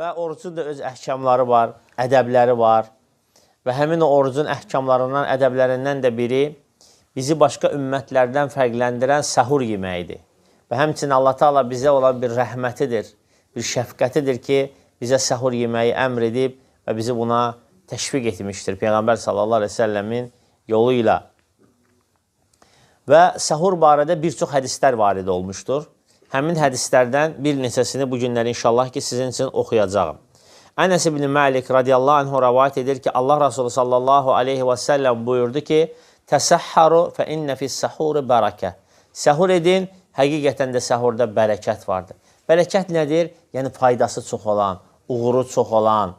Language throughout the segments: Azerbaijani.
Və orucun da öz əhkamları var, ədəbləri var. Və həmin o orucun əhkamlarından, ədəblərindən də biri bizi başqa ümmətlərdən fərqləndirən səhur yeməyidir. Və həmçinin Allah Taala bizə olan bir rəhmətidir, bir şəfqətidir ki, bizə səhur yeməyi əmr edib və bizi buna təşviq etmişdir Peyğəmbər sallallahu əleyhi və səlləmin yolu ilə. Və səhur barədə bir çox hədislər varid olmuşdur. Həmin hədislərdən bir neçəsini bu günləri inşallah ki, sizin üçün oxuyacağım. Ənəs ibn Məlik radiyallahu anhu rəvayət edir ki, Allah Resulü sallallahu aleyhi və səlləm buyurdu ki, Təsəhharu fə innə fis-səhuri bərəkə. Səhur edin, həqiqətən də səhurda bərəkət vardır. Bərəkət nədir? Yəni faydası çox olan, uğuru çox olan,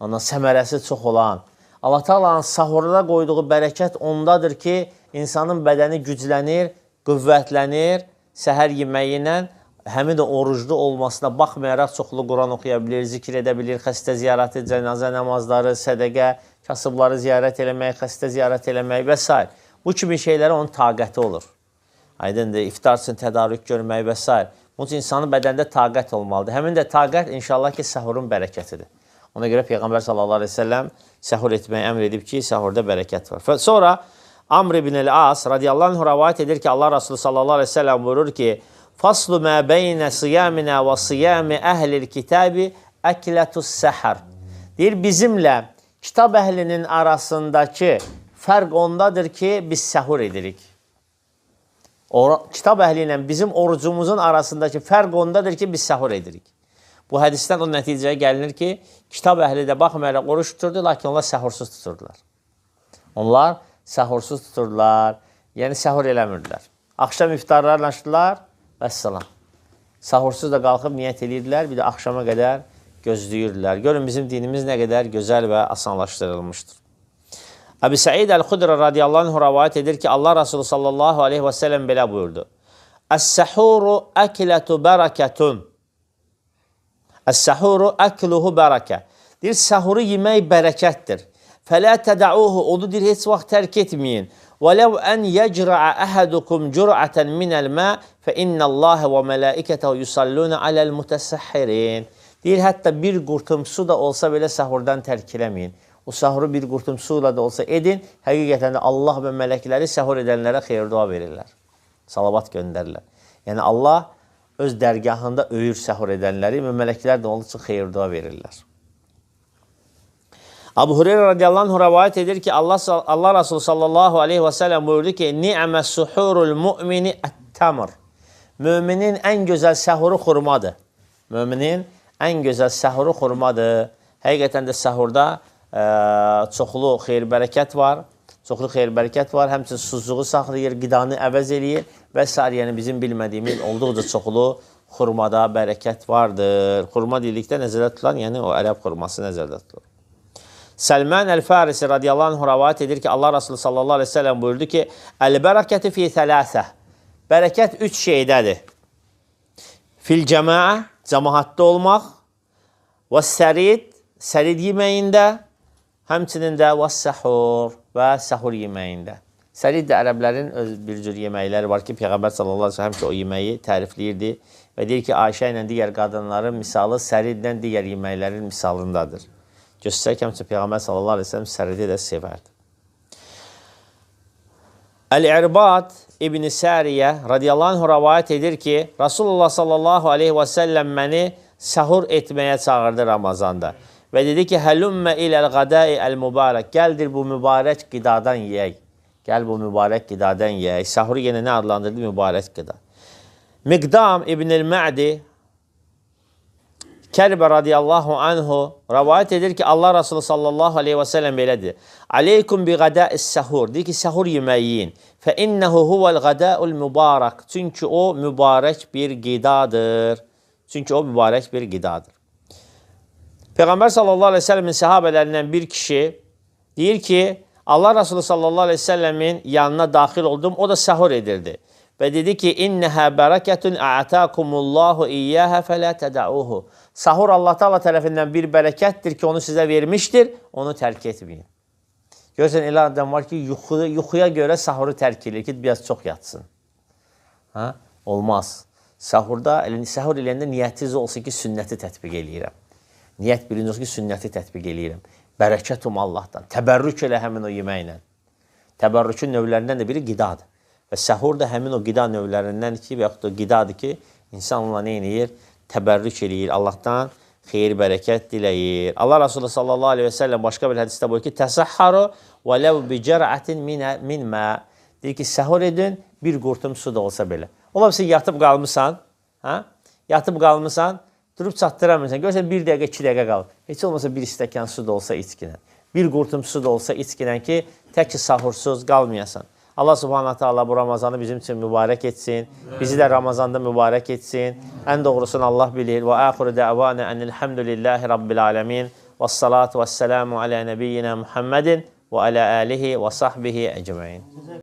ondan səmərəsi çox olan. Allah Taala'nın sahurda qoyduğu bərəkət ondadır ki, insanın bədəni güclənir, qüvvətlənir səhər yeməyi ilə həmin də oruclu olmasına baxmayaraq çoxlu Quran oxuya bilir, zikr edə bilir, xəstə ziyarəti, cənazə namazları, sədəqə, kasıbları ziyarət eləmək, xəstə ziyarət eləmək və s. Bu kimi şeylərə onun taqəti olur. Aydındır, iftar üçün tədarük görmək və s. Bunun üçün insanın bədəndə taqət olmalıdır. Həmin də taqət inşallah ki, səhurun bərəkətidir. Ona görə Peyğəmbər sallallahu əleyhi və səlləm səhur etməyi əmr edib ki, səhurda bərəkət var. Sonra Amr ibn el-As radiyallahu anh rivayet edir ki, Allah Resulü sallallahu aleyhi ve sellem buyurur ki, Faslu ma beyne siyamina ve siyami ehlil kitabi ekletus sehar. Deyir, bizimlə kitab əhlinin arasındakı fərq ondadır ki, biz səhur edirik. Or kitab əhli ilə bizim orucumuzun arasındakı fərq ondadır ki, biz səhur edirik. Bu hədisdən o nəticəyə gəlinir ki, kitab əhli də baxmayaraq oruç tuturdu, lakin onlar səhursuz tuturdular. Onlar səhursuz tuturdular, yəni səhur eləmirdilər. Axşam iftarlarla açdılar, vəssalam. Səhursuz da qalxıb niyyət edirdilər, bir də axşama qədər gözləyirdilər. Görün bizim dinimiz nə qədər gözəl və asanlaşdırılmışdır. Əbi Səid Əl-Xudra radiyallahu anh rəvayət edir ki, Allah Resulü sallallahu aleyhi və səlləm belə buyurdu. Əs-səhuru əklətu bərəkətun. Əs-səhuru əkluhu bərəkə. Deyir, səhuru yemək bərəkətdir. Fələ tədəuhu, onu deyir, heç vaxt tərk etməyin. وَلَوْ أَنْ يَجْرَعَ أَحَدُكُمْ جُرْعَةً مِنَ الْمَاءِ فَإِنَّ اللّٰهَ وَمَلَائِكَتَهُ يُسَلُّونَ عَلَى الْمُتَسَحِّرِينَ Deyir, hətta bir qurtum su da olsa belə səhurdan tərk eləməyin. O səhuru bir qurtum suyla da olsa edin. Həqiqətən də Allah və mələkləri səhur edənlərə xeyir dua verirlər. Salavat göndərirlər. Yəni Allah öz dərgahında öyür səhur edənləri və mələklər də onun üçün xeyir dua verirlər. Abu Hureyre radiyallahu anh rəvayət edir ki, Allah, Allah Resulü sallallahu aleyhi və səlləm buyurdu ki, Ni'mə suhurul mu'mini ət-tamr. Müminin ən gözəl səhuru xurmadır. Müminin ən gözəl səhuru xurmadır. Həqiqətən də səhurda ə, çoxlu xeyir-bərəkət var. Çoxlu xeyir-bərəkət var. Həmçinin susuzluğu saxlayır, qidanı əvəz eləyir və s. Yəni bizim bilmədiyimiz olduqca çoxlu xurmada bərəkət vardır. Xurma dedikdə nəzərdə tutulan, yəni o ərəb xurması nəzərdə tutulur. Səlman Əl-Farisi radiyallahu anh rəvayət edir ki, Allah Resulü sallallahu aleyhi ve sellem buyurdu ki, Əl-bərəkəti fi thələsə. Bərəkət üç şeydədir. Fil cəmaə, cəmahatda olmaq, və sərid, sərid yeməyində, həmçinin də və səhur və səhur yeməyində. Sərid də ərəblərin öz bir cür yeməkləri var ki, Peyğəmbər sallallahu aleyhi ve sellem həmişə o yeməyi tərifləyirdi və deyir ki, Ayşə ilə digər qadınların misalı səridlə digər yeməklərin misalındadır. Göstərək həmçə Peyğəmbər sallallahu aleyhi ve sellem səridi də sevərdi. Əl-İrbad İbn-i Səriyə radiyallahu anh rəvayət edir ki, Rasulullah sallallahu aleyhi və səlləm məni səhur etməyə çağırdı Ramazanda. Və dedi ki, həlümmə iləl qədai əl-mübarək, gəldir bu mübarək qidadan yeyək. Gəl bu mübarək qidadan yeyək. Səhuru yenə nə adlandırdı? Mübarək qida. Miqdam İbn-i-Mə'di Kərbə radiyallahu anhu rəvayət edir ki, Allah Resulü sallallahu aleyhi və səlləm belədir. Aleykum bi qədəis səhur. Deyir ki, səhur yeməyi yiyin. Fə innəhu huvəl qədəul mübarək. Çünki o mübarək bir qidadır. Çünki o mübarək bir qidadır. Peyğəmbər sallallahu aleyhi və səlləmin səhabələrindən bir kişi deyir ki, Allah Resulü sallallahu aleyhi və səlləmin yanına daxil oldum, o da səhur edirdi. Və dedi ki, İnnəhə bərəkətun a'takumullahu iyyəhə fələ tədəuhu. Sahur Allah Taala tərəfindən bir bərəkətdir ki, onu sizə vermişdir, onu tərk etməyin. Görürsən, elə adam var ki, yuxu, yuxuya görə sahuru tərk edir ki, biraz çox yatsın. Ha? Olmaz. Sahurda, sahur eləyəndə niyyətiniz olsun ki, sünnəti tətbiq eləyirəm. Niyyət birinci olsun ki, sünnəti tətbiq eləyirəm. Bərəkət um Allahdan. Təbərrük elə həmin o yeməklə. Təbərrükün növlərindən də biri qidadır. Və səhur da həmin o qida növlərindən ki, və yaxud da qidadır ki, insan onunla nə edir? Təbərrük eləyir. Allahdan xeyir, bərəkət diləyir. Allah Resulü sallallahu aleyhi və səlləm başqa bir hədisdə buyurur ki, təsəhharu və ləv bi cərətin min mə. Deyir ki, səhur edin, bir qurtum su da olsa belə. Ola bilsin, yatıb qalmısan, hə? Yatıb qalmısan, durub çatdıramırsan. Görsən, bir dəqiqə, iki dəqiqə qalır. Heç olmasa bir stəkan su da olsa içkinən. Bir qurtum su da olsa içkinən ki, tək ki, sahursuz qalmayasan. Allah subhanahu ta'ala bu Ramazanı bizim için mübarək etsin. Bizi də Ramazanda mübarək etsin. Ən doğrusunu Allah bilir. Və axiru dəvana enilhamdülillahi rabbil alemin. Və salatu və selamu alə nebiyyina Muhammedin və alə alihi və sahbihi ecmain.